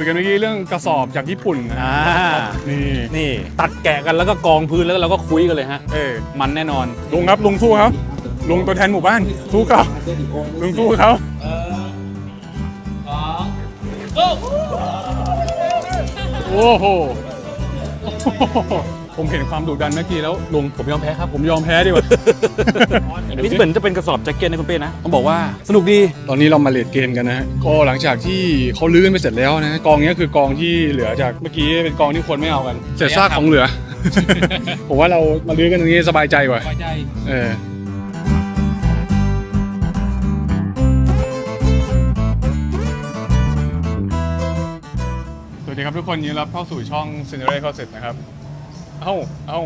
คุยกันเมื่อกี้เรื่องกระสอบจากญี่ปุ่นนะอ่านี่นี่ตัดแกะกันแล้วก็กองพื้นแล้วเราก็คุยกันเลยฮะ เออมันแน่นอน ลุงครับลุงสู้ครับลุงตัวแทนหมู่บ้านสู้เขาลุงสู้เขาโอ้โห ผมเห็นความดุดันเมื่อกี้แล้วลุงผมยอมแพ้ครับ ผมยอมแพ้ดีกว่า นี่เหมือนจะเป็นกระสอบแจ็คเก็ตนะคุณเป้นะ ต้องบอกว่าสนุกดี ตอนนี้เรามาเลดเกมกันนะฮะก็หลังจากที่เขาลื้อกันไปเสร็จแล้วนะกองนี้คือกองที่เหลือจากเมื่อกี้เป็นกองที่คนไม่เอากันเศษซากของเหลือ ผมว่าเรามาลื้อกันตรงนี้สบายใจกว่าพอใจเออสวัสดีครับทุกคนยินดีรับเข้าสู่ช่อง c i n e r a Closet นะครับ เอ้าเอ้า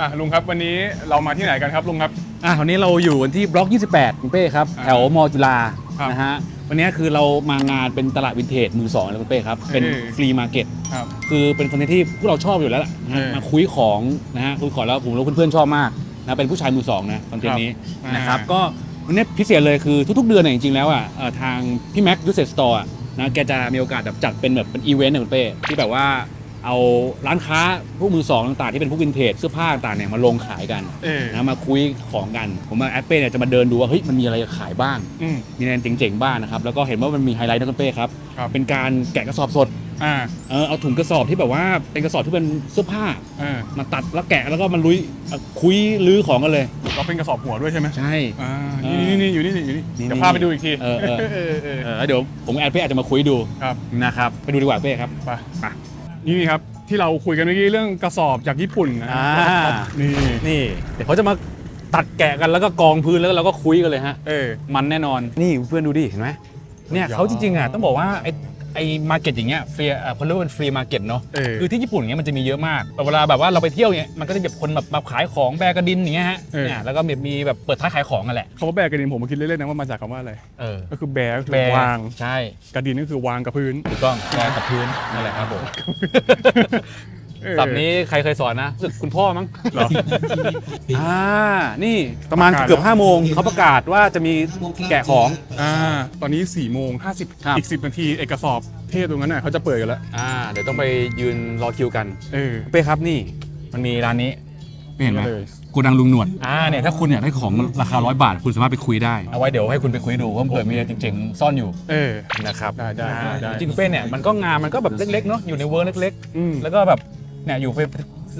อะลุงครับวันนี้เรามาที่ไหนกันครับลุงครับ อะวันนี้เราอยู่กันที่บล็อก 28คุณเป้ครับอ่าแถวมอจุฬาครับนะฮะวันนี้คือเรามางานเป็นตลาดวินเทจมือสองเลยคุณเป้ครับ เป็นเออ ฟรีมาร์เก็ตครับ คือเป็นคอนเทนต์ที่พวกเราชอบอยู่แล้วล่ะนะฮะเออมาคุยของนะฮะคุยของแล้วผมรู้เพื่อนๆชอบมากนะเป็นผู้ชายมือสองนะคอนเทนต์นี้ครับนะครับอ่า ก็วันนี้พิเศษเลยคือทุกๆเดือนเนี่ยจริงๆแล้วอะเอ่อทางพี่แม็กยูเซสตอร์นะแกจะมีโอกาสแบบจัดเป็นแบบเป็นอีเวนต์เนี่ยคุณเป้ที่แบบว่า เอาร้านค้าพวกมือสองต่างๆที่เป็นพวกวินเทจเสื้อผ้าต่างๆเนี่ยมาลงขายกันเออ นะมาคุยของกัน ผมมาแอปเป้เนี่ยจะมาเดินดูว่าเฮ้ยมันมีอะไรขายบ้าง อืม มีอะไรเจ๋งๆบ้างนะครับ แล้วก็เห็นว่ามันมีไฮไลท์นะคุณเป้ครับครับ เป็นการแกะกระสอบสดอ่าเออเอาถุงกระสอบที่แบบว่าเป็นกระสอบที่เป็นเสื้อผ้าอ่ามาตัดแล้วแกะแล้วก็มันลุยเอ่อคุยลื้อของกันเลย เราเป็นกระสอบหัวด้วยใช่ไหมใช่ อ่าเอนี่อนี่นี่อยู่นี่นี่อยู่นี่นี่เดี๋ยวพาไปดูอีกทีเออเออ เออเออเออแล้วเดี๋ยวผมกับแอดเป้อาจจะมาคุยดูครับนะครับ ไปดูดีกว่าเป้ครับ ไป ไป นี่ครับที่เราคุยกันเมื่อกี้เรื่องกระสอบจากญี่ปุ่นนะอ่า นี่นี่เดี๋ยวเขาจะมาตัดแกะกันแล้วก็กองพื้นแล้วเราก็คุยกันเลยฮะ เออ มันแน่นอน นี่เพื่อนดูดิเห็นไหมเนี่ยยอดเขาจริงๆอะต้องบอกว่าไอ้ ไอ้มาร์เก็ตอย่างเงี้ยฟรีเอ่อเขาเรียกว่าเป็นฟรีมาร์เก็ตเนาะเออ คือที่ญี่ปุ่นเงี้ยมันจะมีเยอะมากแต่เวลาแบบว่าเราไปเที่ยวเงี้ยมันก็จะแบบคนแบบมาขายของแบกกระดินอย่างเงี้ยฮะเออ เนี่ยแล้วก็แบบมีแบบเปิดท้ายขายของกันแหละคำว่าแบกกระดินผมมาคิดเล่นๆนะว่ามาจากคำว่าอะไร เออก็คือแบกก็คือแบกวางใช่กระดินก็คือวางกับพื้น ถูกต้องแบกกับพื้นนั่นแหละครับผม เออศัพท์นี้ใครเคยสอนนะรู้สึกคุณพ่อมั้งเหรออ่านี่ประมาณประกาศเกือบ5โมงเขาประกาศว่าจะมีแกะของ อ่าตอนนี้4ี่โมงห้าสิบครับ อีก10นาทีเอกสอบเทพตรงนั้นน่ะเขาจะเปิดกันแล้วอ่าเดี๋ยวต้องไปยืนรอคิวกันเออเป้ครับนี่มันมีร้านนี้นี่เห็นไหมเลยโกดังลุงหนวดอ่าเนี่ยถ้าคุณอยากได้ของราคาร้อยบาท คุณสามารถไปคุยได้ เอาไว้เดี๋ยวให้คุณไปคุยดูว่าเผื่อมีอะไรเจ๋งๆซ่อนอยู่เออนะครับได้ได้ได้ได้จริงๆเป้เนี่ยมันก็งานมันก็แบบเล็กๆเนาะอยู่ในเวิร์กเล็กอืม ๆ แล้วก็แบบ เนี่ยอยู่ไป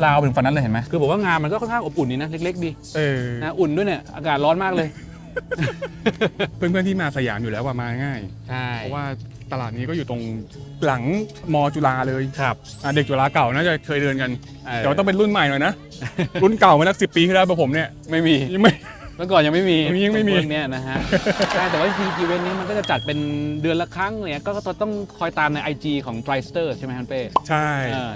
ลาวถึงฝันนั้นเลยเห็นไหมคือบอกว่างานมันก็ค่อนข้างอบอุ่นดีนะเล็ก ๆ ดีเออนะอุ่นด้วยเนี่ยอากาศร้อนมากเลย เพื่อนๆที่มาสยามอยู่แล้วว่ามาง่าย ใช่ เพราะว่าตลาดนี้ก็อยู่ตรงหลังมอจุฬาเลยครับอะเด็กจุฬาเก่าน่าจะเคยเดินกันเออแต่ว่าต้องเป็นรุ่นใหม่หน่อยนะ รุ่นเก่ามาสักสิปีที่แล้วแบบผมเนี่ยไม่มียังไม่ เมื่อก่อนยังไม่มียังไม่มีเวิร์กเนี่ยนะฮะใช่แต่ว่าจริงๆอีเวนต์นี้มันก็จะจัดเป็นเดือนละครั้งเนี่ยก็ก็ต้องคอยตามใน IG ของ t r i s t e r ใช่ไหมฮันเป้ใช่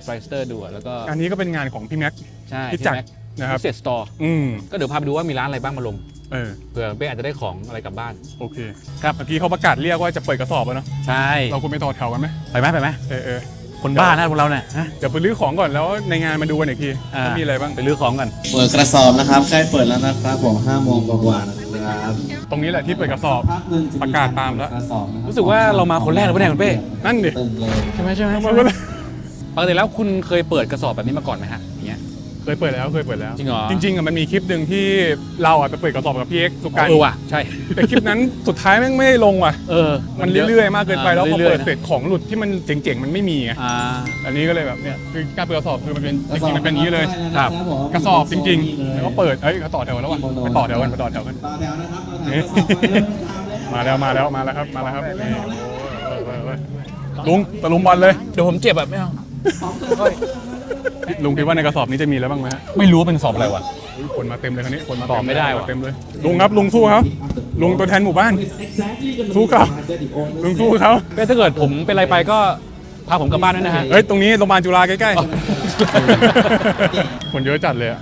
ทริสเตอร์ดูอะแล้วก็อันนี้ก็เป็นงานของพี่แม็กใช่ที่จัดนะครับเซ็ตสตอร์อืมก็เดี๋ยวพาไปดูว่ามีร้านอะไรบ้างมาลงเออเผื่อเป้อาจจะได้ของอะไรกลับบ้าน โอเค ครับเมื่อกี้เขาประกาศเรียกว่าจะเปิดกระสอบแล้วเนาะใช่ เราควรไปต่อแถวกันไหมไปไหมไปไหมเออเออ คนบ้านะพวกเราเนี่ยฮะ เดี๋ยวไปรื้อของก่อนแล้วในงานมาดูกันอีกทีอ่า ว่ามีอะไรบ้าง ไปลื้อของกัน เปิดกระสอบนะครับใกล้เปิดแล้วนะครับผม5โมงกว่าๆนะครับตรงนี้แหละที่เปิดกระสอบประกาศตามแล้ว กระสอบนะคบรู้สึกว่าเรามาคนแรกเลยปะเนี่ยคุณเป้ นั่นดิ เต็มเลย ใช่ไหมใช่ไหมมาก็เลยปกติแล้วคุณเคยเปิดกระสอบแบบนี้มาก่อนไหมฮะอย่าง เงี้ยเคยเปิดแล้วเคยเปิดแล้ว จริงเหรอ จริงๆอะมันมีคลิปหนึ่งที่เราอะไปเปิดกระสอบกับพี่เอ็กซ์สุกันเออว่ะใช่ แต่คลิปนั้นสุดท้ายแม่งไม่ได้ลงว่ะ เออมันเรื่อยๆมากเกินไปแล้วพอรื่ยๆเปิดนะเสร็จของหลุดที่มันเจ๋งๆมันไม่มีไงอ่า อันนี้ก็เลยแบบเนี่ยคือการเปิดกระสอบคือมันเป็นจริงๆมันเป็นอย่างนี้เลยครับผมกระสอบจริงๆแล้วก็เปิดเอ้ยเขาต่อแถวแล้วว่ะไปต่อแถวกันไปต่อแถวกัน ต่อแถวนะครับต่อแถนี่วต่อไปเริ่มทำเลยมาแล้วมาแล้วมาแล้วครับมาแล้วครับนี่โอ้ยโอ้ยโอ้ยลุงตะลุมบอลเลย เดี๋ยวผมเจ็บแบบไม่เอา ลุงคิดว่าในกระสอบนี้จะมีอะไรบ้างไหมฮะไม่รู้ว่าเป็นกระสอบอะไรวะ อุ๊ยคนมาเต็มเลยคันนี้คนมาตอบไม่ได้เต็ว่ะ เต็มเลยลุงครับลุงสู้ครับลุงตัวแทนหมู่บ้าน สู้เขาลุงสู้เขาก็ถ้าเกิดผมเป็นอะไรไปก็พาผมกลับบ้านด้วยนะฮะ เฮ้ยตรงนี้โรงพยาบาลจุฬาใกล้ๆ คนเยอะจัดเลยอะ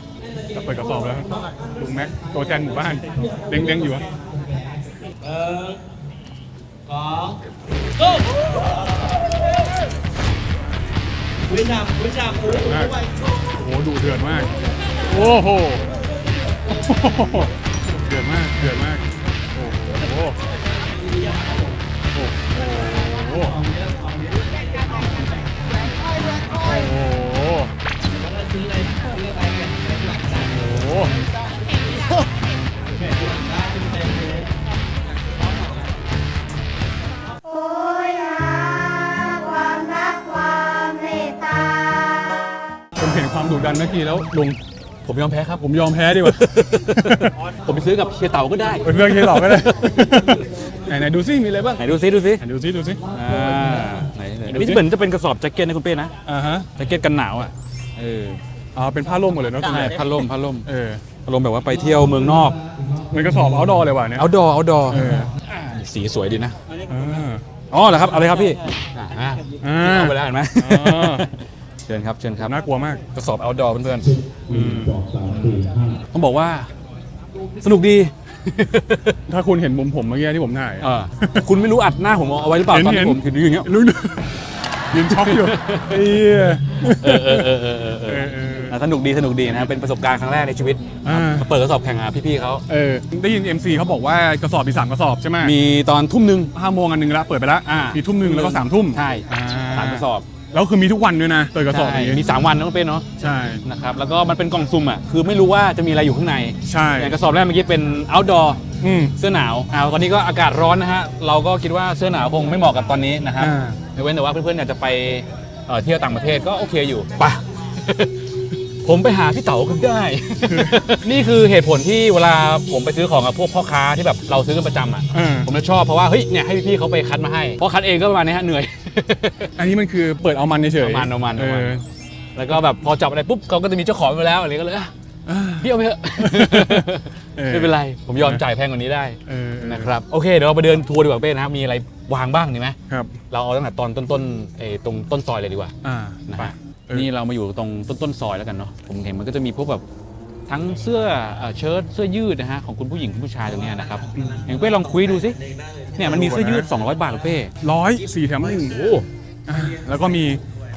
เปิดกระสอบแล้วลุงแม็กตัวแทนหมู่บ้านเด้งๆอยู่อะ วิชามวิชามโอ้โหมากโอ้โหดูเดือดมาก โอ้โหเดือดมากเดือดมาก โอ้โหโอ้โห ห็นความดุดันเมื่อกี้แล้วลุงผมยอมแพ้ครับ ผมยอมแพ้ดีกว่า ผมไปซื้อกับเชียร์เต่าก็ได้เป็นเรื่องที่หลอกก็ได้ ไหนไหนดูซิมีอะไรบ้างไหนดูซิดูซิไหนดูซิดูซิอ่าไหนไหนดูสินี่เหมือนจะเป็นกระสอบแจ็คเก็ตนะคุณเป้นะอ่าฮะแจ็คเก็ตกันหนาวอะเอออ๋อเป็นผ้าร่มหมดเลยเนาะส่วนใหใช่ญ่พัดลมพัดลมเออพัดลมแบบว่าไปเที่ยวเมืองนอกมันก็สอบเอาดอเลยว่ะเนี่ยเอาดอเอาดอเออสีสวยดีนะอ่าอ๋อเหรอครับเอาเลยครับพี่อ่าอ่า เอาไปแล้วเห็นไหมอ๋อเชิญครับเชิญครับน่ากลัวมากกระสอบเอาดอเพื่อนอืมๆต้องบอกว่า สนุกดี ถ้าคุณเห็นมุมผมเมื่อกี้ที่ผมถ่ายเออคุณไม่รู้อัดหน้าผมเอาไว้หรือเปล่าตอนที่ผมถืออย่างเงี้ยลุ้นยืนช็อกอยู่ไอ้เหี้ยเออเออเออเออเออเอเอออเออ อะสนุกดีสนุกดีนะเป็นประสบการณ์ครั้งแรกในชีวิตอ่ามาเปิดกระสอบแข่งหาพี่ๆเขาเออได้ยิน MC เขาบอกว่ากระสอบมีสามกระสอบใช่ไหมมีตอนทุ่มหนึ่ง ห้าโมงอันหนึ่งละเปิดไปละอ่ามีมีทุ่มหนึ่งแล้วก็สามทุ่มใช่อ่สามกระสอบ แล้วคือมีทุกวันด้วยนะเปิดกระสอบใช่อย่างมีงี้3วันนะน้องเป้เนาะใช่ นะครับแล้วก็มันเป็นกล่องซุ่มอะคือไม่รู้ว่าจะมีอะไรอยู่ข้างในใช่อย่างกระสอบแรกเมื่อกี้เป็น outdoor อืม เสื้อหนาวอ่าตอนนี้ก็อากาศร้อนนะฮะ เราก็คิดว่าเสื้อหนาวคงไม่เหมาะกับตอนนี้นะครับอ่า ยกเว้นแต่ว่าเพื่อนๆอยากจะไปเอ่อเที่ยวต่างประเทศก็โอเคอยู่ไป ผมไปหาพี่เต๋าก็ได้ นี่คือเหตุผลที่เวลาผมไปซื้อของกับพวกพ่อค้าที่แบบเราซื้อกันประจำอะอ่าผมจะชอบเพราะว่าเฮ้ยเนี่ยให้พี่ๆเขาไปคัดมาให้เพราะคัดเองก็ประมาณนี้ฮะเหนื่อย อันนี้มันคือเปิดเอามันเฉยๆเอามันเอามันเอเอามันอแล้วก็แบบพอจับอะไรปุ๊บเขาก็จะมีเจ้าของไปแล้วอะไรก็เลยอะอ่าพี่เอาไปเถอะเออไม่เป็นไร ผมยอมจ่ายแพงกว่านี้ได้เออนะครับโอเคเดี๋ยวเราไปเดินทัวร์ดีกว่าเป้นะครับมีอะไรวางบ้างดีไหมครับเราเอาตั้งแต่ตอนต้นๆเออตรงต้นซอยเลยดีกว่าอ่านะไปฮะเออนี่เรามาอยู่ตรงต้นต้นๆซอยแล้วกันเนาะผมเห็นมันก็จะมีพวกแบบทั้งเสื้อเอ่อเชิ้ตเสื้อยืดนะฮะของคุณผู้หญิงคุณผู้ชายตรงเนี้ยนะครับอย่างเป้ลองคุยดูสิ เนี่ยมันมีเสื้อยืด 200 บาทเหรอเป้ร้อยสี่แถมหนึ่งโอ้อ่าแล้วก็มี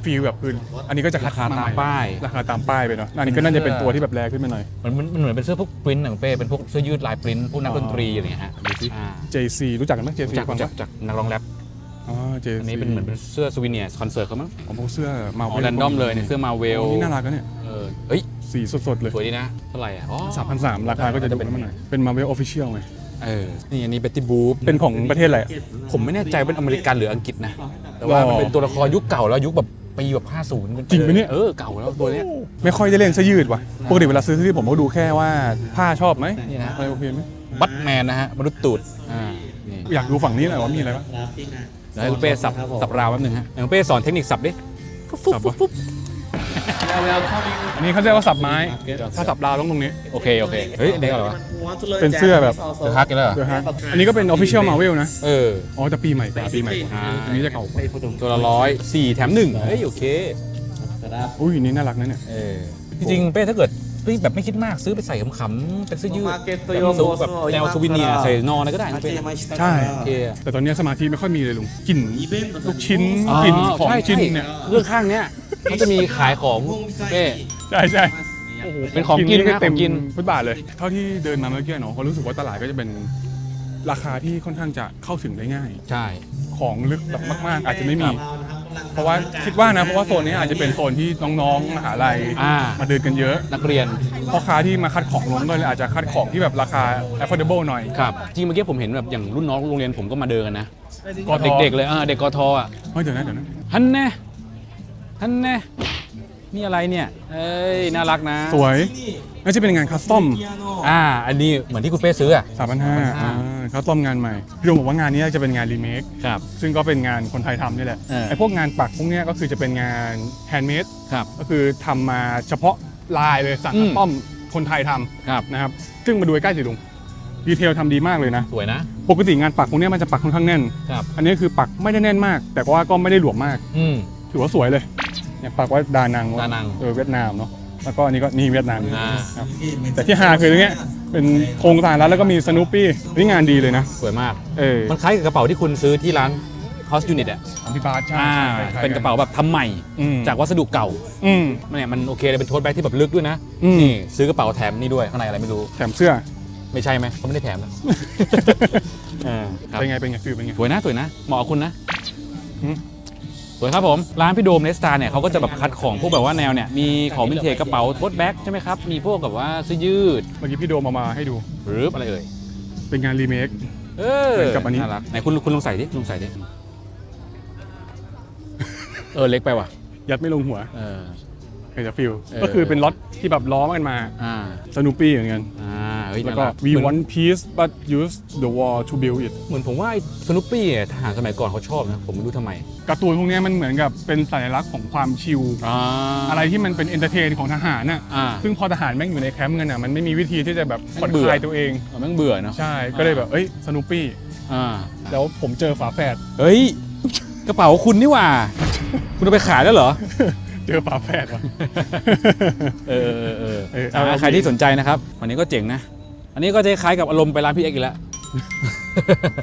ฟีลแบบคืออันนี้ก็จะคัดราคาตามใหป้าย ราคาตามป้ายไปเนาะอันนี้ก็น่าจะเป็นตัวที่แบบแรงขึ้นมาหน่อย มันมันมันเหมือนเป็นเสื้อพวกปริ้นท์ของเป้เป็นพวกเสื้อยืดลายปริ้นท์พวกนักดนตรีอะไรเงี้ยฮะดูสิอ่า JC รู้จักกันไหม JC รู้จักฟังรู้จักปะจากนักร้องแรปอ๋อ JC อันนี้เป็นเหมือนเป็นเสื้อสวิเนียร์คอนเสิร์ตเขามั้งของพวกเสื้อมาอ๋อแรนดอมเลยเนี่ยเสื้อมาเวลนี่น่ารักนะเนี่ยเออเฮ้ย สีสดๆเลย สวยดีนะ เท่าไหร่อะอ๋อสามพันสามราคาก็จะดูขึ้นมาหน่อยเป็นมาเวลออฟฟิเชียลไง เออนี่อันนี้เบตตี้บูฟเป็นของประเทศอะไรอะผมไม่แน่ใจว่าเป็นอเมริกันหรืออังกฤษนะ แต่ว่าหรอมันเป็นตัวละครยุคเก่าแล้วยุคแบบปีแบบ 50จริงปะเนี่ย เออเก่าแล้วตัวเนี้ยไม่ค่อยได้เล่นเสื้อยืดว่ะปกติเวลาซื้อเสื้อยืดผมก็ดูแค่ว่าผ้าชอบไหมนี่นะอะไรโอเคไหมบัตแมนนะฮะมนุษย์ตูดอ่านี่อยากดูฝั่งนี้หน่อยว่ามีอะไรบ้างเดี๋ยวให้คุณเป้สับสับราวแป๊บนึงฮะเดี๋ยวคุณเป้สอนเทคนิคสับดิ ฟุ๊บฟุ๊บสับฟุ๊วะบฟุ๊บอั นนี้เขาเรียกว่าสับไม้ ถ้าสับดาวต้องตรงนี้ โอเค โอเค เฮ้ยอันนี้อะไรวะ เป็นเสื้อแบบเดอะฮักกันแล้วเหรอเดี๋ยวฮะอันนี้ก็เป็นออฟฟิเชียลมาเวลนะ เออ อ๋อแต่ปีใหม่กว่าปีใหม่กว่าอ่าอันนี้จะเก่ากว่าตัวละร้อยสี่แถมหนึ่งเฮ้ย โอเคอุ้ยอันนี่น่ารักนะเนี่ยเออจริงๆเป้ถ้าเกิดเฮ้ยแบบไม่คิดมากซื้อไปใส่ขำๆเป็นเสื้อยืดแบบแบบแนวสวิเนียร์ใส่นอนอะไรก็ได้นะเป้ใช่โอเคอะแต่ตอนนี้สมาธิไม่ค่อยมีเลยลุงกลิ่นลูกชิ้นอ๋อกลิ่นของใช่ชิ้นใช่เนี่ยเรื่องข้างเนี้ย เขาจะมีขายของเป้ใช่ใช่โอ้โหเป็นของกินนะเต็มของกิน ฟุตบาทเลย เท่าที่เดินมาเมื่อกี้เนาะเขารู้สึกว่าตลาดก็จะเป็นราคาที่ค่อนข้างจะเข้าถึงได้ง่าย ใช่ ของลึกแบบมาก ๆ อาจจะไม่มี เพราะว่าคิดว่านะเพราะว่าโซนนี้อาจจะเป็นโซนที่น้องๆมหาลัยอ่า มาเดินกันเยอะนักเรียน พ่อค้าที่มาคัดของลงก็เลยอาจจะคัดของที่แบบราคา affordable หน่อยครับ จริงเมื่อกี้ผมเห็นแบบอย่างรุ่นน้องโรงเรียนผมก็มาเดินกันนะกทเด็กๆเลยอ่าเด็กกทอะ เฮ้ยเดี๋ยวนะเดี๋ยวนะ ฮันแน่ ฮันแน่นี่อะไรเนี่ย เอ้ย น่ารักนะสวยน่าจะเป็นงานคัสตอมอ่า อันนี้เหมือนที่คุณเป้ซื้ออะสามพันห้าคัสตอมงานใหม่ พี่ดงบอกว่างานนี้จะเป็นงานรีเมคครับ ซึ่งก็เป็นงานคนไทยทำนี่แหละเออไอ้พวกงานปักพวกเนี้ยก็คือจะเป็นงานแฮนด์เมดครับก็คือทำมาเฉพาะลายเลยสั่งอืมคัสตอมคนไทยทำครับนะครับ ซึ่งมาดูใกล้ๆสิลุง ดีเทลทำดีมากเลยนะ สวยนะ ปกติงานปักพวกเนี้ยมันจะปักค่อนข้างแน่นครับอันนี้คือปักไม่ได้แน่นมาก แต่ว่าก็ไม่ได้หลวมมากอืมถือว่าสวยเลย เนี่ยปักว่าดานังดานัง เออเวียดนามเนาะแล้วก็อันนี้ก็นี่เวียดนามอ่าครับแต่ที่ฮาคือตรงเนี้ยเป็นโครงสร้างแล้วแล้วก็มีสนุปปี้นี่งานดีเลยนะ สวยมาก เออมันคล้ายกับกระเป๋าที่คุณซื้อที่ร้าน Cost Unit อะของพี่บาสใช่อ่าใช่เป็นกระเป๋าแบบทำใหม่ อืมจากวัสดุเก่าอืม มันเนี่ยมันโอเคเลยเป็นโทสแบ็กที่แบบลึกด้วยนะอืม นี่ซื้อกระเป๋าแถมนี่ด้วยข้างในอะไรไม่รู้ แถมเสื้อ ไม่ใช่ไหมเขาไม่ได้แถมนะเออครับเป็นไงเป็นไงฟิลเป็นไง สวยนะสวยนะเหมาะกับคุณนะอืมส วยครับผม ร้านพี่โดมเนสตาเนี่ยเขาก็จะแบบคัดของพวกแบบว่าแนวเนี่ยมีของวินเทจกระเป๋าโทสแบ็กใช่ไหมครับ มีพวกแบบว่าเสื้อยืดเมื่อกี้พี่โดมเอามาให้ดู หรืออะไรเอ่ย เป็นงานรีเมค เออเหมือนกับอันนี้น่ารักไหนคุณคุณลองใส่ดิลองใส่ดิ เออเล็กไปว่ะ ยัดไม่ลงหัวเออเคยจะฟิลเออ ก็คือเป็นรถที่แบบล้อมกันมาอ่า สนุปปี้เหมือนกัน อ่า เฮ้ยแล้วก็น่ารั we เหมือน want peace but use the war to build it เหมือนผมว่าสนุปปี้ทหารสมัยก่อนเขาชอบนะ ผมไม่รู้ทำไม การ์ตูนพวกเนี้ยมันเหมือนกับเป็นสัญลักษณ์ของความชิลอ่าอะไรที่มันเป็นเอนเตอร์เทนของทหารน่ะอ่า ซึ่งพอทหารแม่งอยู่ในแคมป์กันน่ะมันไม่มีวิธีที่จะแบบผ่อนเบื่คอลายตัวเองเอาแม่งเบื่อเนาะใช่ก็เลยแบบเอ้ยสนุปปี้อ่าแล้วผมเจอฝาแฝดเฮ้ย กระเป๋าคุณนี่หว่า คุณเอาไปขายแล้วเหรอ เจอฝาแฝดว่ะ เออเออเออเออเอาเอา ใครที่สนใจนะครับ วันนี้ก็เจ๋งนะ อันนี้ก็จะคล้ายกับอารมณ์ไปร้านพี่เอ็กซ์อีกแล้ว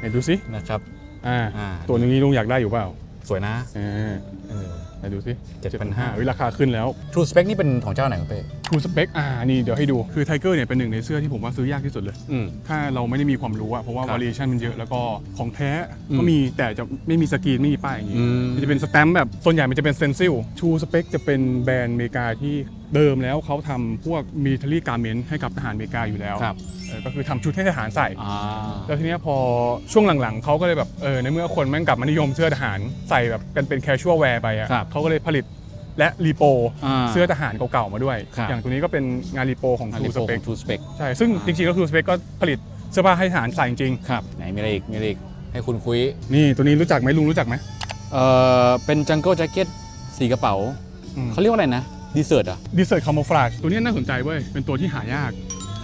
ไหนดูสินะครับ อ่า อ่า ตัวนี้ลุงอยากได้อยู่เปล่า สวยนะ อ่า เออ ไหนดูสิ7,500 วิราคาขึ้นแล้ว True Spec นี่เป็นของเจ้าไหนคุณเป้ True Spec อ่านี่เดี๋ยวให้ดูคือไทเกอร์เนี่ยเป็นหนึ่งในเสื้อที่ผมว่าซื้อยากที่สุดเลย อืม ถ้าเราไม่ได้มีความรู้อะเพราะว่า ครับ variation มันเยอะแล้วก็ของแท้อืมก็มีแต่จะไม่มีสกรีนไม่มีป้ายอย่างงี้อืม มันจะเป็นสแตมป์แบบส่วนใหญ่มันจะเป็นเซนซิล True Spec จะเป็นแบรนด์อเมริกาที่เดิมแล้วเขาทำพวก military garment ให้กับทหารอเมริกาอยู่แล้ว ครับเออก็คือทำชุดให้ทหารใส่ อ่าแล้วทีเนี้ยพอช่วงหลังๆเขาก็เลยแบบเออในเมื่อคนแม่งกลับมานิยมเสื้อทหารใส่แบบกันเป็น casual wear ไปอะครับเขาก็เลยผลิตและรีโปอ่าเสื้อทหารเก่าๆมาด้วย ครับ อย่างตัวนี้ก็เป็นงานรีโปของอัน True นี้โปรข Spec อง True Spec ใช่ซึ่งจริงๆก็ True Spec ก็ผลิตเสื้อผ้าให้ทหารใส่จริงครับไหนมีอะไรอีกมีอะไรอีกให้คุณคุยๆนี่ตัวนี้รู้จักไหมลุงรู้จักไหมเอ่อเป็น Jungle Jacket สีกระเป๋าเขาเรียกว่าอะไรนะดีเซอร์ตอะ ดีเซอร์คาโมฟลาจตัวนี้น่าสนใจเว้ยเป็นตัวที่หายาก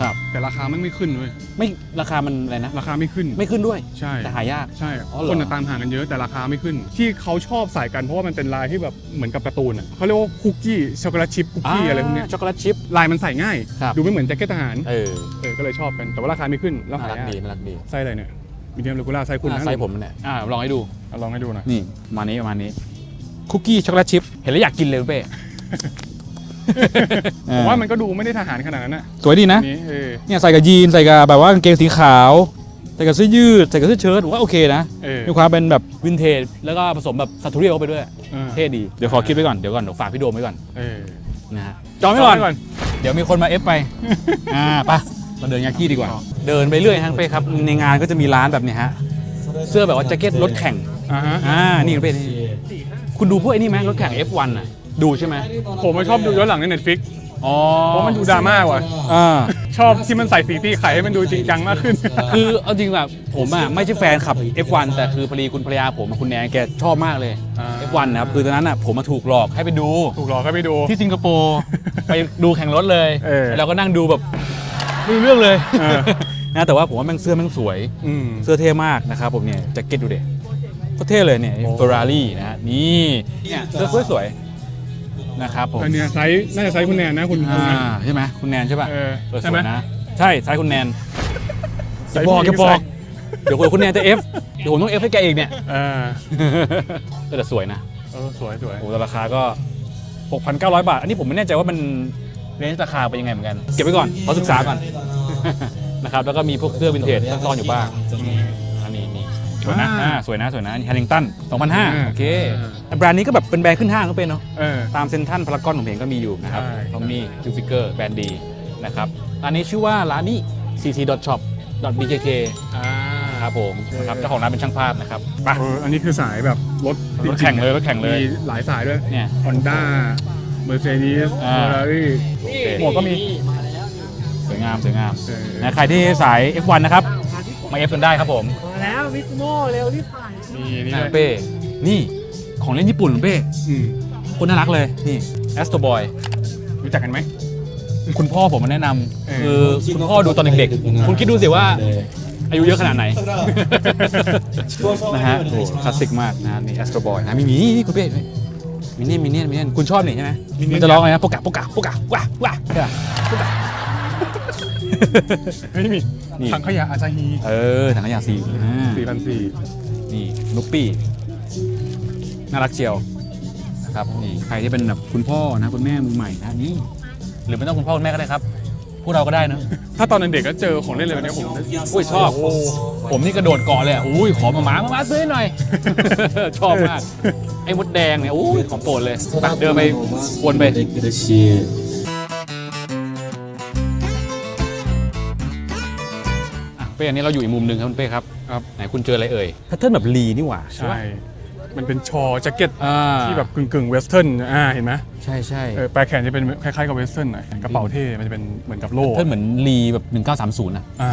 ครับ แต่ราคามันไม่ขึ้นเว้ยไม่ราคามันอะไรนะ ราคาไม่ขึ้น ไม่ขึ้นด้วย ใช่แต่หายาก ใช่อ๋อเหรอ คนน่ะตามหากันเยอะแต่ราคาไม่ขึ้น ที่เขาชอบใส่กันเพราะว่ามันเป็นลายที่แบบเหมือนกับการ์ตูนอะเขาเรียกว่าคุกกี้ช็อกโกแลตชิพคุกกี้อะไรพวกเนี้ยช็อกโกแลตชิพ ลายมันใส่ง่าย ครับ ดูไม่เหมือนแจ็คเก็ตทหารเออเออก็เลยชอบกันแต่ว่าราคาไม่ขึ้นแล้วน่าหารักยากดีน่ารักดีไส้อะไรเนี่ยมีเดียมเลกูล่าไส้คุณอ่านะไซส์ผมเนี่ยอ่าลองให้ดู เอาลองให้ดูหน่อยนี่ประมาณนี้ประมาณนี้ คุกกี้ช็อกโกแลตชิพเห็นแล้วอยากกินเลยคุณเป้ ผมว่ามันก็ดูไม่ได้ทหารขนาดนั้นนะสวยดีนะนี่เออเนี่ยใส่กับยีนใส่กับแบบว่ากางเกงสีขาวใส่กับเสื้อยืดใส่กับเสื้อเชิ้ตผมว่าโอเคนะเออ มีความเป็นแบบวินเทจแล้วก็ผสมแบบซัตทูเรียลเข้าไปด้วยเออ เท่ดีเดี๋ยวขอคิดไว้ก่อนเดี๋ยวก่อนเดี๋ยวฝากพี่โดมไว้ก่อนเออนะฮะจองไว้ก่อนจก่อน เดี๋ยวมีคนมาเอฟไป อ่าไปะเราเดินยากี้ดีกว่า เดินไปเรื่อยฮะเป้ครับ ในงานก็จะมีร้านแบบเนี้ยฮะ เสื้อแบบว่าแจ็คเก็ตรถแข่ง อ่าฮะ อ่า นี่คุณเป้นี่คุณดูพวกไอ้นี่ไหมรถแข่ง F1 อะ ดูใช่ไหมผมมาชอบดูย้อนหลังใน Netflix อ๋อเพราะมันดูดราม่ากว่าอ่า ชอบที่มันใส่สีตีไข่ให้มันดูจริงจังมากขึ้น คือเอาจริงแบบผมอะไม่ใช่แฟนขับ F1 แต่คือพอดีคุณภรรยาผมอะคุณแนนแกชอบมากเลย อ่า F1 นะครับคือตอนนั้นอะผมมาถูกหลอกให้ไปดู ถูกหลอกให้ไปดู ที่สิงคโปร์ ไปดูแข่งรถเลยเออแล้วเราก็นั่งดูแบบไม่รู้เรื่องเลยเออ นะแต่ว่าผมว่าแม่งเสื้อแม่งสวย อืม เสื้อเท่มากนะครับผมเนี่ยแจ็คเก็ตดูเด็ก็เท่เลยเนี่ยโอ้ เฟอร์รารี่นะฮะนี่เนี่ยเสื้อสวยๆ นะครับผมอันเนี้ยไซส์น่าจะไซส์คุณแนนนะคุณคุณอ่านะใช่ไหมคุณแนนใช่ป่ะเออเออใช่สไหมวยนะใช่ใช่คุณแนนใส่บอกผู้หญิแกงบอใส่กเดี๋ยวคุณแนนจะเอฟเดี๋ยวผมต้องเอฟให้แกอีกเนี่ยเออเออแต่สวยนะเออสวยสวยโอ้แต่ราคาก็ 6,900 บาท อันนี้ผมไม่แน่ใจว่ามันเรนจ์ราคาเป็นยังไงเหมือนกัน เก็บไว้ก่อนขอศึกษาก่อน นะครับแล้วก็มีพวกเสื้อวินเทจซ่อนๆอยู่บ้างอันนี้นี่ สวยนะอ่าสวยนะสวยนะอันนี้แฮร์ริงตัน2,500โอเคแบรนด์นี้ก็แบบเป็นแบรนด์ขึ้นห้างก็เป็นเนาะเออ ตามเซ็นทรัลพารากอนผมเห็นก็มีอยู่นะครับใช่ ทอมมี่คิวฟิกเกอร์แบรนด์ดีนะครับร้านนี้ชื่อว่าร้านนี้ cc shop bkk อ่า ครับผมนะครับเจ้าของร้านเป็นช่างภาพนะครับไปเอออันนี้คือสายแบบรถรถแข่งเลยรถแข่งเลย มีหลายสายด้วย เนี่ย Honda Mercedes อ่า Ferrari โอเคหมวกก็มี สวยงามสวยงาม เออ นะใครที่สาย F1 นะครับ มา F กันได้ครับผมมา แล้ววิสโมเร็วที่ผ่านมีนี่นะด้วยเป้ นี่ของเล่นญี่ปุ่นของเป้ อืมคนน่ารักเลย นี่ Astro Boy รู้จักกันไหม คุณพ่อผมมาแนะนเอำอคือคุณพ่อดูตอนเด็กๆ คุณคิดดูสิว่า อายุเยอะขนาดไหน นะฮะโอ้คลาสสิกมากนะฮะนี่ Astro Boy นะมีมีนี่คุณเป้มินเนี่ยนมินเนี่ยนมินเนี่ยนคุณชอบนี่ใช่ไหมมันจะร้องอะไรนะโปกะโปกะโปกะว้าว้าใช่ปะเฮ้ยมี นี่ถังขยะอาซาฮีเออถังขยะสีอ่าสี่พันสี่นี่นุปปี้น่ารักเชียวนะครับนี่ใครที่เป็นแบบคุณพ่อนะคุณแม่มือใหม่นะนี่หรือไม่ต้องคุณพ่อคุณแม่ก็ได้ครับ พวกเราก็ได้นะถ้าตอนเด็กๆก็เจอของเล่นเลยแบบเนี้ยผมอุ้ยชอบ ผมนี่กระโดดเกาะเลยอะอุ้ยขอมาหมามามาซื้อให้หน่อย ชอบมาก ไอ้มดแดงเนี่ยอุ้ยของโปรดเลยไปเดินไปวนไป เป้อันนี้เราอยู่อีกมุมหนึ่งครับคุณเป้ครับครับ ไหนคุณเจออะไรเอ่ยแพทเทิร์นแบบลีนี่หว่าใช่ใช่ปะมันเป็นชอแจ็คเก็ตอ่า ที่แบบกึ่งกึ่งเวสเทิร์นอ่าเห็นไหมใช่ใช่เออปลายแขนจะเป็นคล้ายๆกับเวสเทิร์นหน่อยกระเป๋าเท่ มันจะเป็นเหมือนกับโล่เพื่อนเหมือนรีแบบ 1930นะอ่า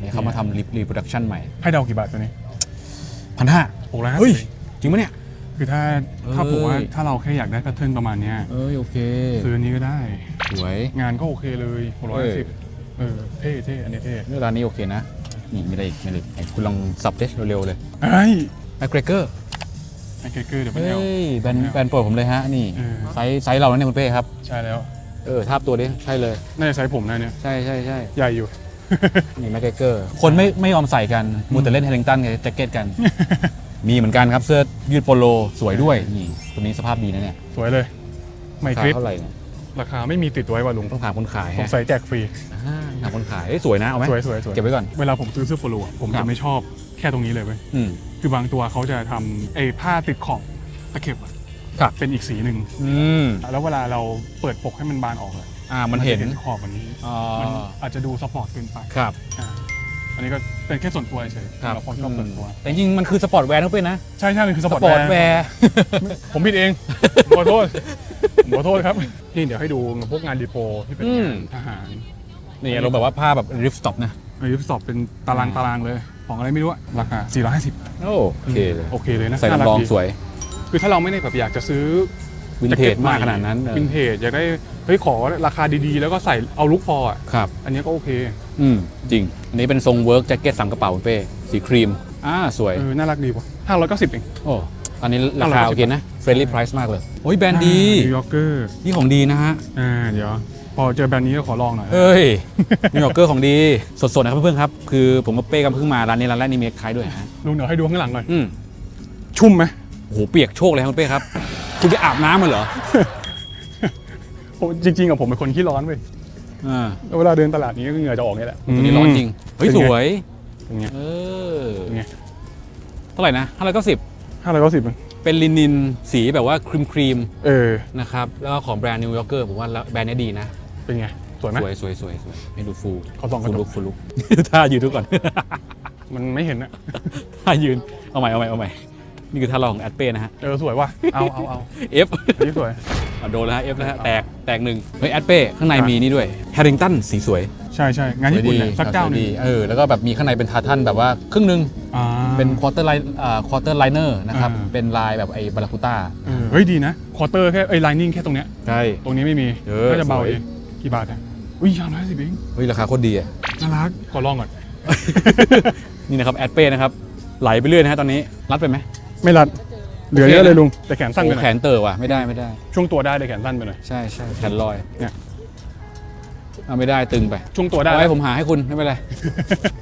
นี่เขามาทำรีรีโปรดักชันใหม่ให้เดากี่บาทตัวนี้พันห้าหกร้อยห้าเฮ้ย สิบจริงปะเนี่ย คือถ้าถ้าเอ้ยผมว่าถ้าเราแค่อยากได้แพทเทิร์นประมาณเนี้ยเอ้ยโอเคซื้ออันนี้ก็ได้ สวย งานก็โอเคเลยหกร้อยเอ้สิบย เออเท่เท่อันนี้เท่เรื่องร้านนี้โอเคนะ นี่มีอะไรอีกมีอะไรอีกไหนคุณลองสับดิเร็วๆเลยไอ้ยแมคเกรเกอร์ไอ้เกเกอร์เดี๋ยวไปเฮ้เอา ยแบรนด์แบรนด์โปรดผมเลยฮะนี่เออ ไซส์ไซส์เราแล้วเนี่ยคุณเป้ครับใช่แล้วเออทาบตัวดิใช่เลย น่าจะใช้ผมนะเนี่ย ใช่ใช่ใช่ใหญ่อยู่ นี่แมคเกรเกอร์คนไม่ไม่ยอมใส่กันมูแต่เล่นเฮลิงตันกับแจ็คเก็ตกัน มีเหมือนกันครับเสื้อยืดโปโลสวยด้วยนี่ตัวนี้สภาพดีนะเนี่ยสวยเลย ไม่ราคลิปคาเท่าไหร่เนี่ย ราคาไม่มีติดไว้ว่ะลุงต้องถามคนขายผมฮะใส่แจกฟรี อ่าถามคนขายเอ้ยสวยนะเอาไหมสวยสวยสวยเก็บไว้ก่อน เวลาผมซื้อเสื้อโปโลอะผมครัจะบ ไม่ชอบแค่ตรงนี้เลยเว้ย อืม คือบางตัวเขาจะทำไอ้ผ้าติดขอบตะเข็บอะครับ เป็นอีกสีหนึ่ง อืมแล้วเวลาเราเปิดปกให้มันบานออกเลยอ่ามันเห็นจะขอบแบบนี้ อ๋อมันอาจจะดูสปอร์ตเกินไปครับ อ่า อันนี้ก็เป็นแค่ส่วนตัวเฉยๆครับสำหรับความชอบส่วนตัว แต่จริงๆมันคือสปอร์ตแวร์ทุกเป็นนะ ใช่ใช่มันคือสสปอร์ตปอร์ตแวแวร์ร์ผมผิดเองผมขอโทษผมขอโทษครับ นี่เดี๋ยวให้ดูพวกงานดีโปที่เป็นอืมงานทหารนี่เราแบบว่าผ้าแบบริฟสต็อปนะอายุสอบเป็นตารางตารางเลย ของอะไรไม่รู้อะราคา 450 โอเคเลยโอเคเลยนะใส่น่ารัลำลองดีสวย คือถ้าเราไม่ได้แบบอยากจะซื้อวินเทจมากขนาดนั้นเออวินเทจอยากได้เฮ้ยขอราคาดีๆ แล้วก็ใส่เอาลุกพออะครับ อันนี้ก็โอเค อืมจริง อันนี้เป็นทรงเวิร์กแจ็คเก็ตสามกระเป๋าคุณเป้สีครีมอ่าสวย เออน่ารักดีว่ะ590เอง โอ้อันนี้ราคา590โอเคนะเฟรนลี่ไพรซ์มากเลย โอ้ยแบรนด์ดีนิวยอร์กเกอร์นี่ของดีนะฮะ อ่าเดี๋ยว พอเจอแบรนด์นี้ก็ขอลองหน่อยเอ้ยนิวยอร์กเกอร์ของดีสดๆนะครับเพื่อนๆครับ คือผมกับเป้กันเพิ่งมาร้านนี้ร้านแรกนี่มีคล้ายด้วยฮะลุงเดี๋ยวให้ดูข้างหลังหน่อยอืมชุ่มไหมโอ้โหเปียกโชคเลยครับคุณเป้ครับ คุณไปอาบน้ำมาเหรอผมจริงๆอะผมเป็นคนขี้ร้อนเว้ย อ่าแล้วเวลาเดินตลาดนี้ก็เหงื่อจะออกนี่แหละ ตัวนี้ร้อนจริง เฮ้ย เป็นสไง วย เป็นไง เออเป็นไง เท่าไหร่นะห้าร้อยเก้าสิบ590เองเป็นลินินสีแบบว่าครีมครีมเออ ๆนะครับ แล้วก็ของแบรนด์นิวยอร์กเกอร์ผมว่าแบรนด์นี้ดีนะ เป็นไง สวยไหม สวยสวยสวยสวยให้ดูฟูขอส่องกระฟูจก ลุกฟูลุก ท่ายืนทุกก่อน มันไม่เห็นอะท่ายืน เอาใหม่เอาใหม่เอาใหม่ นี่คือท่าลองของแอดเป้นะฮะ เออสวยว่ะ เอาเอาเอา F อันนี้สวยอะโดนแล้วฮะ F แล้วฮะ แตก แตกหนึ่งเฮ้ยแอดเป้ข้างในมีนี่ด้วยแฮร์ริงตันสีสวยใช่ใช่งานญี่ปุ่นเนี่ยสักเจ้าหนึงดีเออแล้วก็แบบมีข้างในเป็นทาทันแบบว่าครึ่งหนึ่งอ่าเป็นควอเตอร์ไลน์อ่าควอเตอร์ไลเนอร์นะครับอ่าเป็นลายแบบไอ้บาราคูต้าเออเฮ้ยดีนะควอเตอร์แค่เอ้ยไลนิ่งแค่ตรงเนี้ยใช่ตรงนี้ไม่มีเออน่าจะเบาสวยเองกี่บาทเนี่ยอุ้ยยาวร้อยสิบเองเฮ้ยราคาโคตรดีอะน่ารักขอลองก่อนนี่นะครับแอดเป้นะครับไหลไปเรื่อยนะฮะตอนนี้รัดไปไหมไม่รัด เหลือเยอะเลยลุงแต่แขนสั้นไปโอ้หแขน่อยนเตอว่ะไม่ได้ไม่ได้ ช่วงตัวได้แต่แขนสั้นไปหน่อย ใช่ใช่แขนลอยเนี่ย เอาไม่ได้ตึงไปช่วงตัวได้ เอาไว้ผมหาให้คุณไม่เป็นไร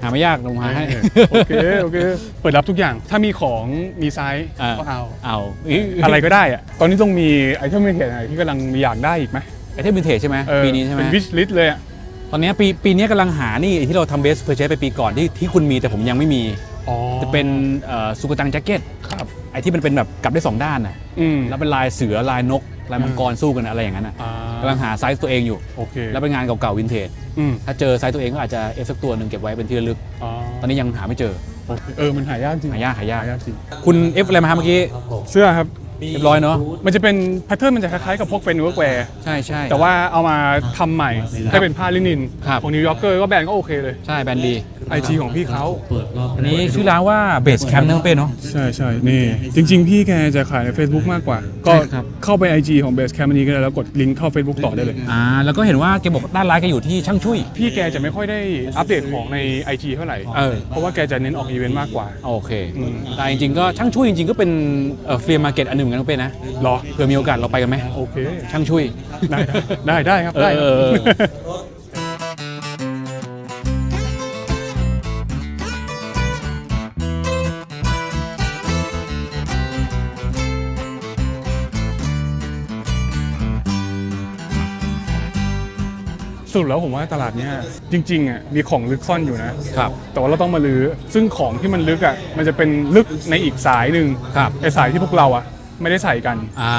หาไม่ยากผมหาให้ โอเคโอเคเปิดรับทุกอย่างถ้ามีของมีไซส์อ่า ก็เอาเอาอะไรก็ได้อะตอนนี้ต้องมีไอเทมวินเทจอะไรที่กำลังมีอยากได้อีกไหมไอเทมวินเทจใช่ไหมเออปีนี้ใช่ไหมเป็นวิชลิสเลยอะตอนนี้ปีปีนี้กำลังหานี่ที่เราทำเบสเพอร์เชสไปปีก่อนที่ที่คุณมีแต่ผมยังไม่มี อ๋อจะเป็นสุกจังแจ็คเก็ตครับไอที่มันเป็นแบบกลับได้สองด้านน่ะอืม แล้วเป็นลายเสือลายนกลายมังกรสู้กันอะไรอย่างนั้นน่ะอ่ากำลังหาไซส์ตัวเองอยู่ โอเคแล้วเป็นงานเก่าๆวินเทจอืมถ้าเจอไซส์ตัวเองก็อาจจะเอฟสักตัวหนึ่งเก็บไว้เป็นที่ระลึก อ๋อตอนนี้ยังหาไม่เจอโอเคเออมันหายากจริงหายากหายากหายากจริงคุณเอฟอะไรมาครับเมื่อกี้ เสื้อครับ เรียบร้อยเนาะมันจะเป็นแพทเทิร์นมันจะคล้ายๆกับพวกเฟนเวิร์กแวร์ใช่ใช่แต่ว่าเอามาทำใหม่ให้เป็นผ้าลินิน ครับของนิวยอร์กเกอร์ก็แบรนด์ก็โอเคเลยใช่แบรนด์ดี ไอจีของพี่เขาอันนี้ชื่อร้านว่าเบสแคมป์นะเป้เนาะ ใช่ใช่นี่ จริง ๆ พี่แกจะขายใน Facebook มากกว่า ก็ใช่ครับ เข้าไป IG ของ Base Camp อันนี้ก็ได้แล้วกดลิงก์เข้า Facebook ต่อได้เลย อ่าแล้วก็เห็นว่าแกบอกด้านร้านแกอยู่ที่ช่างช่วยพี่แกจะไม่ค่อยได้อัปเดตของใน IG เท่าไหร่ เออเพราะว่าแกจะเน้นออกอีเวนต์มากกว่า โอเค อืม แต่จริงๆก็ช่างช่วยจริงๆก็เป็นเฟรียมาร์เก็ตอันหนึ่งเหมือนกันนะเป้นะรอ เผื่อมีโอกาสเราไปกันไหมโอเคช่างช่วย ได้ได้ได้ครับได้ครับเออเออเอสรุปแล้วผมว่าตลาดเนี้ยจริงๆอะมีของลึกซ่อนอยู่นะครับ แต่ว่าเราต้องมาลื้อซึ่งของที่มันลึกอะมันจะเป็นลึกในอีกสายหนึ่งครับ ไอสายที่พวกเราอะ ไม่ได้ใส่กัน อ่า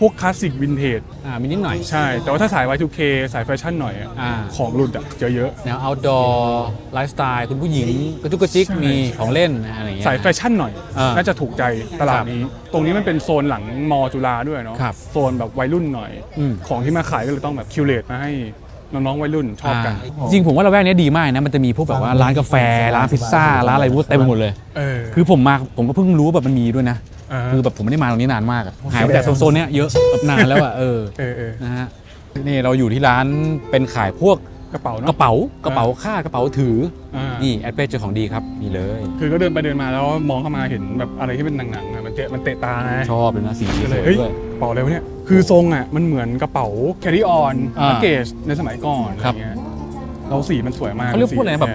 พวกคลาสสิกวินเทจอ่ามีนิดหน่อย ใช่ แต่ว่าถ้าสาย Y2K สายแฟชั่นหน่อยอะอ่า ของหลุดอะเจอเยอะ แนว outdoor ไลฟ์สไตล์คุณผู้หญิงกระจุกกระจิกใช่ มีของเล่นอะไรอย่างเงี้ย สายแฟชั่นหน่อย อ่าน่าจะถูกใจตลาคดรับนี้ ตรงนี้มันเป็นโซนหลังมอจุฬาด้วยเนาะครับโซนแบบวัยรุ่นหน่อยอืม ของที่มาขายก็เลยต้องแบบคิวเลตมาให้น้องๆวัยรุ่นชอบกันาจริงผมว่าเราแวกเนี้ยดีมากนะ มันจะมีพวกแบบว่าร้านกาแฟ ร้านพิซซ่า ร้านอะไรพวกเต็มไปหมดเลย เออ คือผมมาผมก็เพิ่งรู้ว่าแบบมันมีด้วยนะอ่า คือแบบผมไม่ได้มาตรงนี้นานมากอะหายไปจากโซนๆเนี้ยเยอะแบบนานแล้วอะเออเออเออนะฮะนี่เราอยู่ที่ร้านเป็นขายพวกกระเป๋ากเนาะระเป๋ากระเป๋าค่ากระเป๋าถืออ่านี่แอดเปเจอของดีครับนี่เลย คือก็เดินไปเดินมาแล้วมองเข้ามาเห็นแบบอะไรที่เป็นหนังๆอะมันเตะมันเตะตาไง ชอบเลยนะสีก็สเลวยยเฮ้ยด้วย กระเป๋าอะไรวะเนี่ย คือทรงอะ มันเหมือนกระเป๋า carry on อ่า luggage ในสมัยก่อนอะไรครับเงี้ยเราสีมันสวยมากเขาเรียกพูดอะไรนะแบบ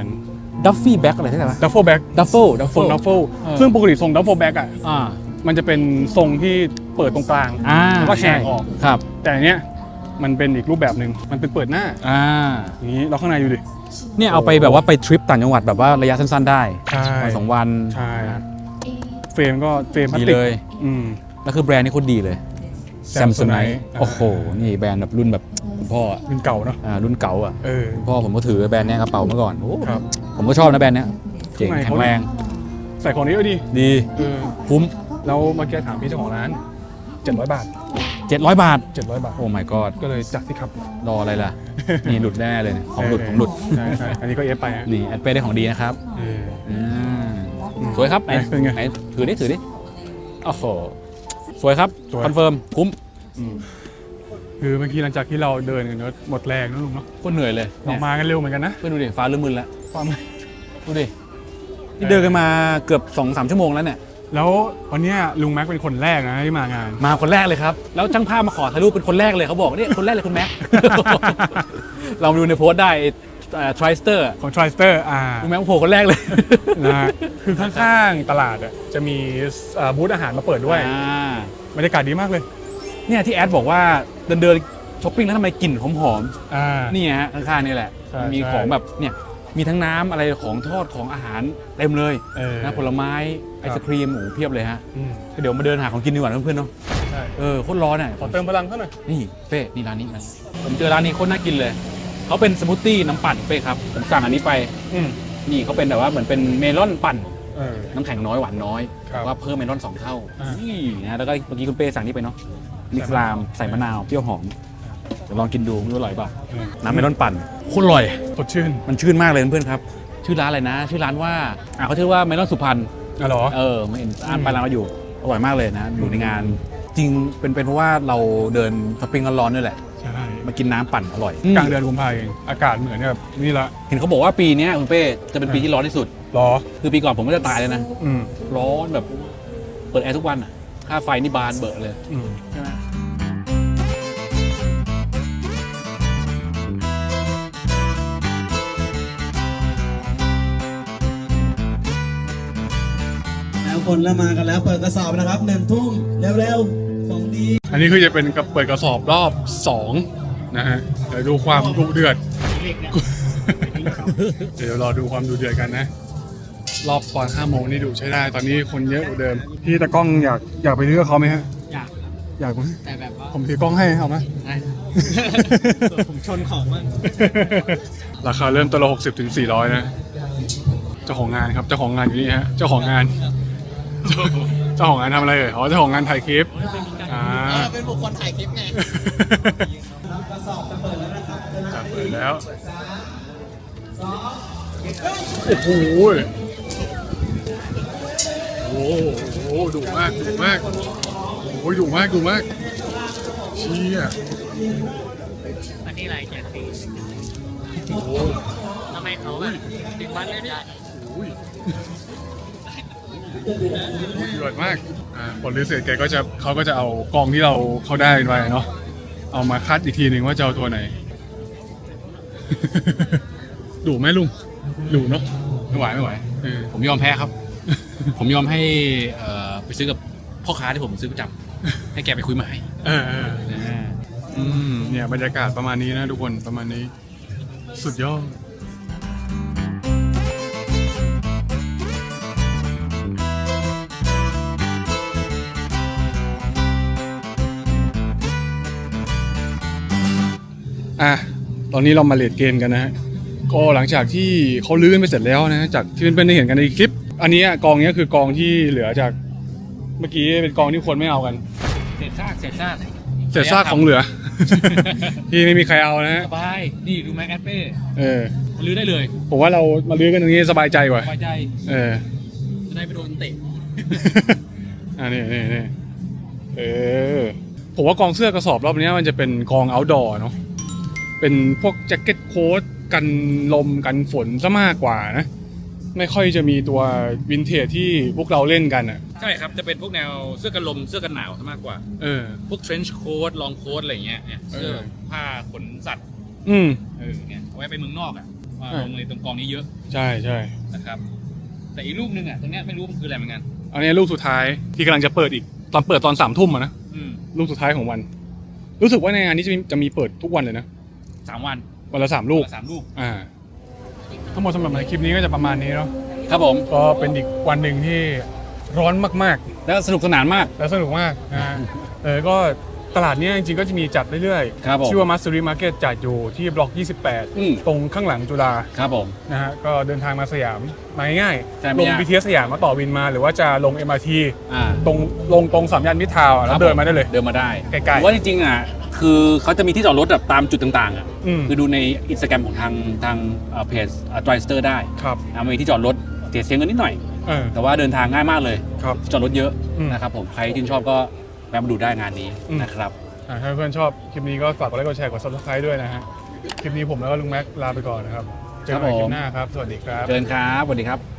ดัฟฟี่แบ็กอะไรใช่ไหมดัฟเฟิลแบ็กดัฟเฟิลดัฟทเฟิรงลดัฟเฟิลเออ ซึ่งปกติทรงดัฟเฟิลแบ็กอะ อ่า มันจะเป็นทรงที่เปิดตรงกลางอ่าแล้วก็แฉกออก ครับแต่อันเนี้ยมันเป็นอีกรูปแบบหนึ่งมันเป็นเปิดหน้าอ่าอย่างนี้เราข้างในดูดิ เนี่ยเอาไปแบบว่าไปทริปต่างจังหวัดแบบว่าระยะสั้น ๆ ได้ใช่ วันสองวันใช่เฟรมก็เฟรมพลาสดีติกเลย อืม แล้วคือแบรนด์นี่โคตรดีเลย Samsonite Samsonite อ่าโอ้โห นี่แบรนด์แบบรุ่นแบบคุณพ่ออะเป็นเก่าเนาะอ่ารุ่นเก่าอะเออ คุณพ่อผมก็ถือแบรนด์เนี้ยกระเป๋าเมื่อก่อนโอ้ครับผมก็ชอบนะแบรนด์เนี้ยเจ๋งข้างในแข็เขางแรง ใส่ของนี้ก็ดีดี เออคุ้ม แล้วเมื่อกี้ถามพี่เจ้าของร้าน 700 บาท 700 บาท 700 บาท โอ้ my god ก็เลยจัดสิครับ รออะไรล่ะ นี่หลุดแน่เลยเนี่ยของหลุดของหลุด ใช่ใช่อันนี้ก็เอฟไปฮะนี่แอดเปได้ของดีนะครับเออ อืมสวยครับไหนเป็นไงไหนถือดิถือดิโอ้โหสวยครับสวย คอนเฟิร์มคุ้มคือเมื่อกี้หลังจากที่เราเดินกันเนอะหมดแรงนะลุงเนาะโคตรเหนื่อยเลยเราเนี่ยมากันเร็วเหมือนกันนะเพื่อนดูดิฟ้าเริ่มมึนแล้วความ ดูดินี่เดินกันมาเกือบ2อสามชั่วโมงแล้วเนี่ย แล้ววันเนี้ยลุงแม็กเป็นคนแรกนะที่มางาน มาคนแรกเลยครับ แล้วช่างภาพมาขอถ่ายรูปเป็นคนแรกเลยเขาบอกเนี่ยคนแรกเลยคุณแม็ก เรามาดูในโพสต์ได้ทริสเตอร์ของ t r i s t e r อ่าคุณแม็กโผล่คนแรกเลยนะฮะคือข้างๆตลาดอะจะมีเอ่อบูธอาหารมาเปิดด้วยอ่าบรรยากาศดีมากเลยเนี่ยที่แอดบอกว่าเดินเดินช้อปปิ้งแล้วทำไมกลิ่นหอมอ่าๆนี่ฮะข้างๆนี่แหละ ใช่มีใช่ ของแบบเนี่ยมีทั้งน้ำอะไรของทอดของอาหารเต็มเลยเออนะผลไม้ ไอศครีมโอ้โหเพียบเลยฮะอืมเดี๋ยวมาเดินหาของกินดีกว่านะเพื่อนๆเนาะใช่เออโคตรร้อนอะขอเติมพลังเขาหน่อยนี่เป้นี่ร้านนี้ร้านนี้ผมเจอร้านนี้โคตรน่ากินเลยเขาเป็นสมูทตี้น้ำปั่นเป้ครับผมสั่งอันนี้ไป อืมนี่เขาเป็นแบบว่าเหมือนเป็นเมลอนปั่น เออ น้ำแข็งน้อยหวานน้อยครับว่าเพิ่มเมลอนสองเท่าอ่านี่นะแล้วก็เมื่อกี้คุณเป้สั่งนี่ไปเนาะมิกซ์ลามใส่มะนาวเปรี้ยวหอมเดี๋ยวลองกินดูไม่รู้อร่อยเปล่าเออน้ำเมลอนปั่นโคตรอร่อย สดชื่น มันชื่นมากเลยเพื่อนๆครับ ชื่อร้านอะไรนะ ชื่อร้านว่าอ่าเขาชื่อว่าเมลอนสุพรรณ อ๋อเหรอ เออไม่เห็นอ่านไปร้านมาอยู่อร่อยมากเลยนะ อยู่ในงาน จริงเป็นเป็นเพราะว่าเราเดินช้อปปิ้งร้อนๆด้วยแหละ ใช่มากินน้ำปั่นอร่อยกลางเดือนกุมภาเองอากาศเหมือนแบบนี่ละเห็นเขาบอกว่าปีเนี้ยคุณเป้จะเป็นปีที่ร้อนที่สุดรอ คือปีก่อนผมก็จะตายเลยนะ อืมร้อนแบบ เปิดแอร์ทุกวันอะค่าไฟนี่บานเบอะเลย อืม ใช่ไหมแล้วคนเริ่มมากันแล้ว เปิดกระสอบนะครับหนึ่งทุ่มเร็วๆของดี อันนี้คือจะเป็นกับเปิดกระสอบรอบ2นะฮะเดี๋ยวดูความดุเดือด เดี๋ยวรอดูความดุเดือดกันนะ รอบตอน5โมงนี่ดูใช้ได้ ตอนนี้คนเยอะกว่าเดิม พี่ตะกล้องอยากอยากไปซื้อกับเขาไหมฮะ อยากอยากไหมแต่แบบว่าผมถือกล้องให้เอาไหมได้ส่วนผมชนของมั่งราคาเริ่มตัวละหกสิบถึงสี่ร้อยนะ เจ้าของงานครับ เจ้าของงานอยู่นี่ฮะ เจ้าของงาน เจ้าของงานทำอะไรเอ่ยอ๋อเจ้าของงานถ่ายคลิปอ่าเป็นบุคคลถ่ายคลิปไงจะเปิดแล้วโอ้โหโอ้โหดุมากดุมากโอ้ยดุมากดุมากเชี่ยอันนี้อะไรแจกฟรีโอ้โหทำไมเขาแบบดึงบ้านเลยได้โอ้ย เดือดมากอ่าผลรีเสิร์ชแกก็จะเขาก็จะเอากองที่เราเขาได้ไปเนาะเอามาคัดอีกทีหนึ่งว่าจะเอาตัวไหน ดุไหมลุงดุเนาะไม่ไหวไม่ไหวเออผมยอมแพ้ครับ ผมยอมให้เอ่อไปซื้อกับพ่อค้าที่ผมซื้อประจำให้แกไปคุยมาให้เออเอออืมเนี่ยบรรยากาศประมาณนี้นะทุกคนประมาณนี้ สุดยอด อะตอนนี้เรามาเลดเกมกันนะฮะก็หลังจากที่เขาลื้อกันไปเสร็จแล้วนะฮะจากที่เพื่อนๆได้เห็นกันในคลิป อันนี้กองเนี้ยคือกองที่เหลือจากเมื่อกี้เป็นกองที่คนไม่เอากันเศษซากเศษซากเศษซากของเหลือ ที่ไม่มีใครเอานะฮะสบายนี่ดูแม็กแอดเป้เออมันลื้อได้เลย ผมว่าเรามาลื้อกันตรงนี้สบายใจกว่าสบายใจเออจะได้ไปโดนเตะอ่านี่นี่นี่เออผมว่ากองเสื้อกระสอบรอบเนี้ยมันจะเป็นกอง outdoor เนาะ เป็นพวกแจ็คเก็ตโค้ทกันลมกันฝนซะมากกว่านะไม่ค่อยจะมีตัววินเทจที่พวกเราเล่นกันอะ ใช่ครับ จะเป็นพวกแนวเสื้อกันลมเสื้อกันหนาวซะมากกว่า เออ พวก trench coat long coat อะไรอย่างเงี้ยเนี่ยเสื้อเออผ้าขนสัตว์ อืมเออเนี่ยเอาไว้ไปเมืองนอกอะมาใช่ลงเลยตรงกองนี้เยอะ ใช่ใช่นะครับ แต่อีกรูปหนึงอะตรงเนี้ยไม่รู้มันคืออะไรเหมือนกัน อันนี้ลูกสุดท้ายที่กำลังจะเปิดอีกตอนเปิดตอนสามทุ่มอะนะอืมลูกสุดท้ายของวัน รู้สึกว่าในงานนี้จะมีจะมีเปิดทุกวันเลยนะ สามวันวันละสามลูกสามลูก อ่าทั้งหมดสำหรับในคลิปนี้ก็จะประมาณนี้เนาะครับผม ก็เป็นอีกวันหนึ่งที่ร้อนมากแล้วสนุกสนานมาก ๆ และสนุกมากนะฮะเออก็ ตลาดเนี้ยจริงๆก็จะมีจัดเรื่อยครับผมชื่อว่า Mastery Market จัดอยู่ที่บล็อก อืม 28 ตรงข้างหลังจุฬาครับผม นะฮะก็เดินทางมาสยามมาง่ายใช่ๆไม่ลง ยาก BTS สยามมาต่อวินมา หรือว่าจะลง MRT อ่าตรงลงตรงสามย่านมิตรทาวน์อะแล้วเดินมาได้เลย เดินมาได้ใกล้ๆ ผมว่าจริงๆอะคือเขาจะมีที่จอดรถแบบตามจุดต่างๆอะอืมคือดูในอินสตาแกรมของทางทางเพจดรายสเตอร์ได้ครับนะมีที่จอดรถเสียเสียเงินนิดหน่อย เออแต่ว่าเดินทางง่ายมากเลย ครับ จอดรถเยอะอืม นะครับผมใครที่นชอบก็ แวะมาดูได้งานนี้อืม นะครับ อ่าถ้าเพื่อนๆชอบคลิปนี้ก็ฝากกดไลค์กดแชร์กด subscribe ด้วยนะฮะ คลิปนี้ผมแล้วก็ลุงแม็กลาไปก่อนนะครับ เจอกันใหม่คลิปหน้าครับ สวัสดีครับเจอกันครับสวัสดีครับ